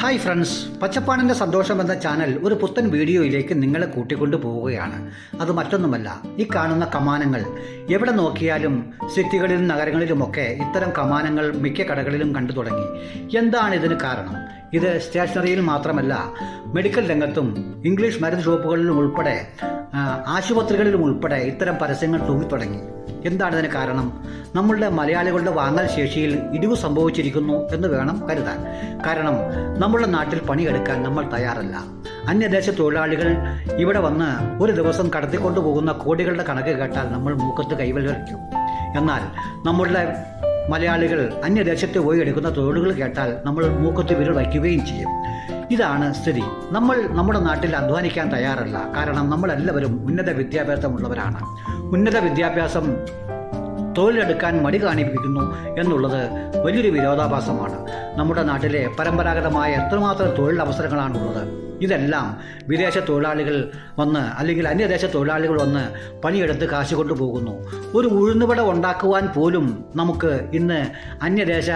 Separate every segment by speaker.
Speaker 1: Hi friends പച്ചപ്പാണിന്റെ സന്തോഷം എന്ന channel ഒരു പുത്തൻ വീഡിയോയിലേക്ക് നിങ്ങളെ കൂട്ടിക്കൊണ്ടു പോവുകയാണ്. അത് മറ്റൊന്നുമല്ല ഈ കാണുന്ന കമാനങ്ങൾ. എവിടെ നോക്കിയാലും സിറ്റികളിലും നഗരങ്ങളിലുമൊക്കെ ഇത്തരം കമാനങ്ങൾ മിക്ക കടകളിലും കണ്ടു തുടങ്ങി. എന്താണ് ഇതിന് കാരണം? ഇത് സ്റ്റേഷനറിയിൽ മാത്രമല്ല മെഡിക്കൽ രംഗത്തും ഇംഗ്ലീഷ് മരുന്ന് ഷോപ്പുകളിലും ഉൾപ്പെടെ ആശുപത്രികളിലും ഉൾപ്പെടെ ഇത്തരം പരസ്യങ്ങൾ തൂങ്ങിത്തുടങ്ങി. എന്താണ് ഇതിന് കാരണം? നമ്മളുടെ മലയാളികളുടെ വാങ്ങൽ ശേഷിയിൽ ഇടിവ് സംഭവിച്ചിരിക്കുന്നു എന്ന് വേണം കരുതാൻ. കാരണം നമ്മുടെ നാട്ടിൽ പണിയെടുക്കാൻ നമ്മൾ തയ്യാറല്ല. അന്യദേശ തൊഴിലാളികൾ ഇവിടെ വന്ന് ഒരു ദിവസം കടത്തിക്കൊണ്ടു പോകുന്ന കോടികളുടെ കണക്ക് കേട്ടാൽ നമ്മൾ മൂക്കത്ത് കൈവലിക്കും എന്നാൽ നമ്മളുടെ മലയാളികൾ അന്യദേശത്ത് പോയി എടുക്കുന്ന തൊഴിലുകൾ കേട്ടാൽ നമ്മൾ മൂക്കത്ത് വിരൽ വയ്ക്കുകയും ചെയ്യും. ഇതാണ് സ്ഥിതി. നമ്മൾ നമ്മുടെ നാട്ടിൽ അധ്വാനിക്കാൻ തയ്യാറല്ല. കാരണം നമ്മളെല്ലാവരും ഉന്നത വിദ്യാഭ്യാസമുള്ളവരാണ്. ഉന്നത വിദ്യാഭ്യാസം തൊഴിലെടുക്കാൻ മടി കാണിപ്പിക്കുന്നു എന്നുള്ളത് വലിയൊരു വിരോധാഭാസമാണ്. നമ്മുടെ നാട്ടിലെ പരമ്പരാഗതമായ എത്രമാത്രം തൊഴിലവസരങ്ങളാണുള്ളത്. ഇതെല്ലാം വിദേശ തൊഴിലാളികൾ വന്ന് അല്ലെങ്കിൽ അന്യദേശ തൊഴിലാളികൾ വന്ന് പണിയെടുത്ത് കാശ് കൊണ്ടുപോകുന്നു ഒരു ഉഴുന്നുവട ഉണ്ടാക്കുവാൻ പോലും നമുക്ക് ഇന്ന് അന്യദേശ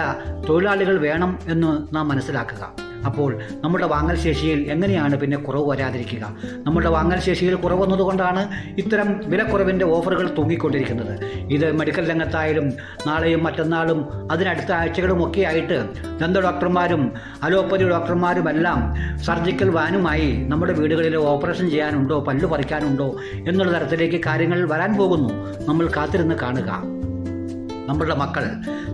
Speaker 1: തൊഴിലാളികൾ വേണം എന്ന് നാം മനസ്സിലാക്കുക. അപ്പോൾ നമ്മുടെ വാങ്ങൽ ശേഷിയിൽ എങ്ങനെയാണ് പിന്നെ കുറവ് വരാതിരിക്കുക? നമ്മുടെ വാങ്ങൽ ശേഷിയിൽ കുറവ് വന്നതുകൊണ്ടാണ് ഇത്തരം വിലക്കുറവിന്റെ ഓഫറുകൾ തൂങ്ങിക്കൊണ്ടിരിക്കുന്നത്. ഇത് മെഡിക്കൽ രംഗത്തായാലും നാളെയും മറ്റന്നാളും അതിനടുത്ത ആഴ്ചകളും ഒക്കെ ആയിട്ട് ദന്ത ഡോക്ടർമാരും അലോപ്പതി ഡോക്ടർമാരുമെല്ലാം സർജിക്കൽ വാനുമായി നമ്മുടെ വീടുകളിൽ ഓപ്പറേഷൻ ചെയ്യാനുണ്ടോ പല്ലു പറിക്കാനുണ്ടോ എന്നുള്ള തരത്തിലേക്ക് കാര്യങ്ങൾ വരാൻ പോകുന്നു. നമ്മൾ കാത്തിരുന്ന് കാണുക. നമ്മളുടെ മക്കൾ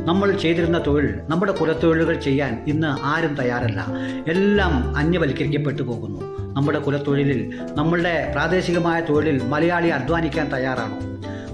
Speaker 1: നമ്മൾ ചെയ്തിരുന്ന തൊഴിൽ നമ്മുടെ കുലത്തൊഴിലുകൾ ചെയ്യാൻ ഇന്ന് ആരും തയ്യാറല്ല. എല്ലാം അന്യവൽക്കരിക്കപ്പെട്ടു പോകുന്നു. നമ്മുടെ കുലത്തൊഴിലിൽ നമ്മളുടെ പ്രാദേശികമായ തൊഴിലിൽ മലയാളി അധ്വാനിക്കാൻ തയ്യാറാണോ?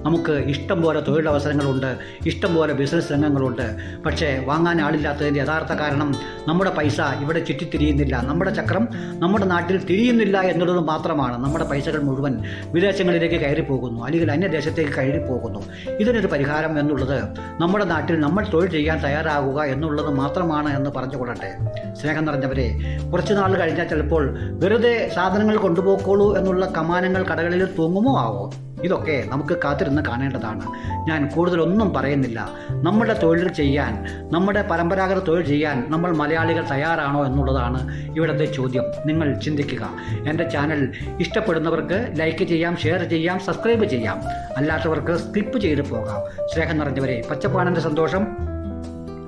Speaker 1: നമുക്ക് ഇഷ്ടം പോലെ തൊഴിലവസരങ്ങളുണ്ട് ഇഷ്ടം പോലെ ബിസിനസ് രംഗങ്ങളുണ്ട്. പക്ഷേ വാങ്ങാൻ ആളില്ലാത്തതിന്റെ യഥാർത്ഥ കാരണം നമ്മുടെ പൈസ ഇവിടെ ചുറ്റിത്തിരിയുന്നില്ല. നമ്മുടെ ചക്രം നമ്മുടെ നാട്ടിൽ തിരിയുന്നില്ല എന്നുള്ളത് മാത്രമാണ്. നമ്മുടെ പൈസകൾ മുഴുവൻ വിദേശങ്ങളിലേക്ക് കയറി പോകുന്നു അല്ലെങ്കിൽ അന്യദേശത്തേക്ക് കയറി പോകുന്നു ഇതിനൊരു പരിഹാരം എന്നുള്ളത് നമ്മുടെ നാട്ടിൽ നമ്മൾ തൊഴിൽ ചെയ്യാൻ തയ്യാറാകുക എന്നുള്ളത് മാത്രമാണ് എന്ന് പറഞ്ഞുകൊള്ളട്ടെ. സ്നേഹം നിറഞ്ഞവരെ കുറച്ച് നാൾ കഴിഞ്ഞാൽ ചിലപ്പോൾ വെറുതെ സാധനങ്ങൾ കൊണ്ടുപോക്കോളൂ എന്നുള്ള കമാനങ്ങൾ കടകളിൽ തൂങ്ങുമോ ആവോ? ഇതൊക്കെ നമുക്ക് കാത്തിരുന്ന് കാണേണ്ടതാണ്. ഞാൻ കൂടുതലൊന്നും പറയുന്നില്ല. നമ്മുടെ തൊഴിൽ ചെയ്യാൻ നമ്മുടെ പരമ്പരാഗത തൊഴിൽ ചെയ്യാൻ നമ്മൾ മലയാളികൾ തയ്യാറാണോ എന്നുള്ളതാണ് ഇവിടുത്തെ ചോദ്യം. നിങ്ങൾ ചിന്തിക്കുക. എന്റെ ചാനൽ ഇഷ്ടപ്പെടുന്നവർക്ക് ലൈക്ക് ചെയ്യാം ഷെയർ ചെയ്യാം സബ്സ്ക്രൈബ് ചെയ്യാം. അല്ലാത്തവർക്ക് സ്കിപ്പ് ചെയ്ത് പോകാം. സ്നേഹം നിറഞ്ഞവരെ പച്ചപ്പാണന്റെ സന്തോഷം.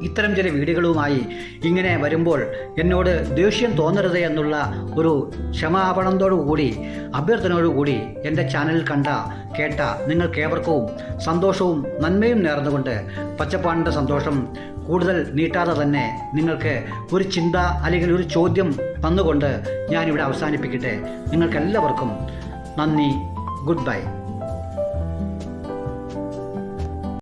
Speaker 1: ഇത്തരം ചില വീടുകളുമായി ഇങ്ങനെ വരുമ്പോൾ എന്നോട് ദേഷ്യം തോന്നരുത് എന്നുള്ള ഒരു ക്ഷമാപണത്തോടുകൂടി അഭ്യർത്ഥനയോടുകൂടി എന്റെ ചാനൽ കണ്ട കേട്ട നിങ്ങൾക്കേവർക്കും സന്തോഷവും നന്മയും നേർന്നുകൊണ്ട് പച്ചപ്പാണിന്റെ സന്തോഷം കൂടുതൽ നീട്ടാതെ തന്നെ നിങ്ങൾക്ക് ഒരു ചിന്ത അല്ലെങ്കിൽ ഒരു ചോദ്യം തന്നുകൊണ്ട് ഞാനിവിടെ അവസാനിപ്പിക്കട്ടെ. നിങ്ങൾക്കെല്ലാവർക്കും നന്ദി. Good bye.